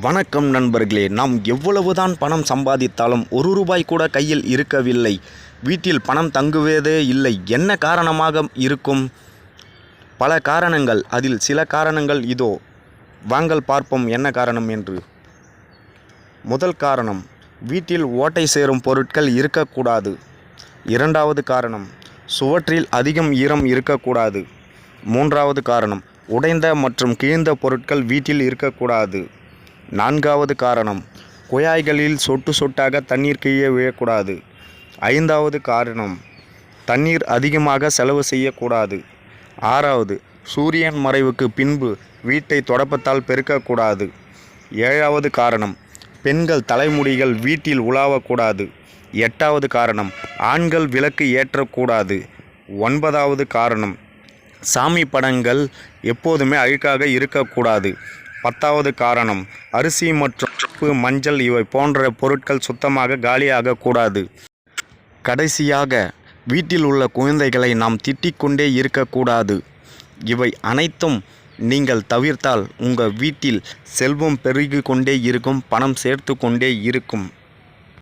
வணக்கம் நண்பர்களே நாம் எவ்வளவுதான் பணம் சம்பாதித்தாலும் ஒரு ரூபாய் கூட கையில் இருக்கவில்லை. வீட்டில் பணம் தங்குவதே இல்லை. என்ன காரணமாக இருக்கும்? பல காரணங்கள். அதில் சில காரணங்கள் இதோ. வாங்கள் பார்ப்போம் என்ன காரணம் என்று. முதல் காரணம் வீட்டில் ஓட்டை சேரும் பொருட்கள் இருக்கக்கூடாது. இரண்டாவது காரணம் சுவற்றில் அதிகம் ஈரம் இருக்கக்கூடாது. மூன்றாவது காரணம் உடைந்த மற்றும் கிழிந்த பொருட்கள் வீட்டில் இருக்கக்கூடாது. நான்காவது காரணம். குழாய்களில் சொட்டு சொட்டாக தண்ணீர் கீழே விழக்கூடாது. ஐந்தாவது காரணம். தண்ணீர் அதிகமாக செலவு செய்யக்கூடாது. ஆறாவது. சூரியன் மறைவுக்கு பின்பு வீட்டை தொடப்பத்தால் பெருக்கக்கூடாது. ஏழாவது காரணம். பெண்கள் தலைமுடிகள் வீட்டில் உலாவக்கூடாது. எட்டாவது காரணம். ஆண்கள் விளக்கு ஏற்றக்கூடாது. ஒன்பதாவது காரணம். சாமி படங்கள் எப்போதுமே அழுக்காக இருக்கக்கூடாது. பத்தாவது காரணம் அரிசி மற்றும் உப்பு மஞ்சள் இவை போன்ற பொருட்கள் சுத்தமாக காலியாகக்கூடாது கடைசியாக வீட்டில் உள்ள குழந்தைகளை நாம் திட்டிக்கொண்டே இருக்கக்கூடாது. இவை அனைத்தும் நீங்கள் தவிர்த்தால் உங்கள் வீட்டில் செல்வம் பெருகி கொண்டே இருக்கும் பணம் சேர்த்து கொண்டே இருக்கும்.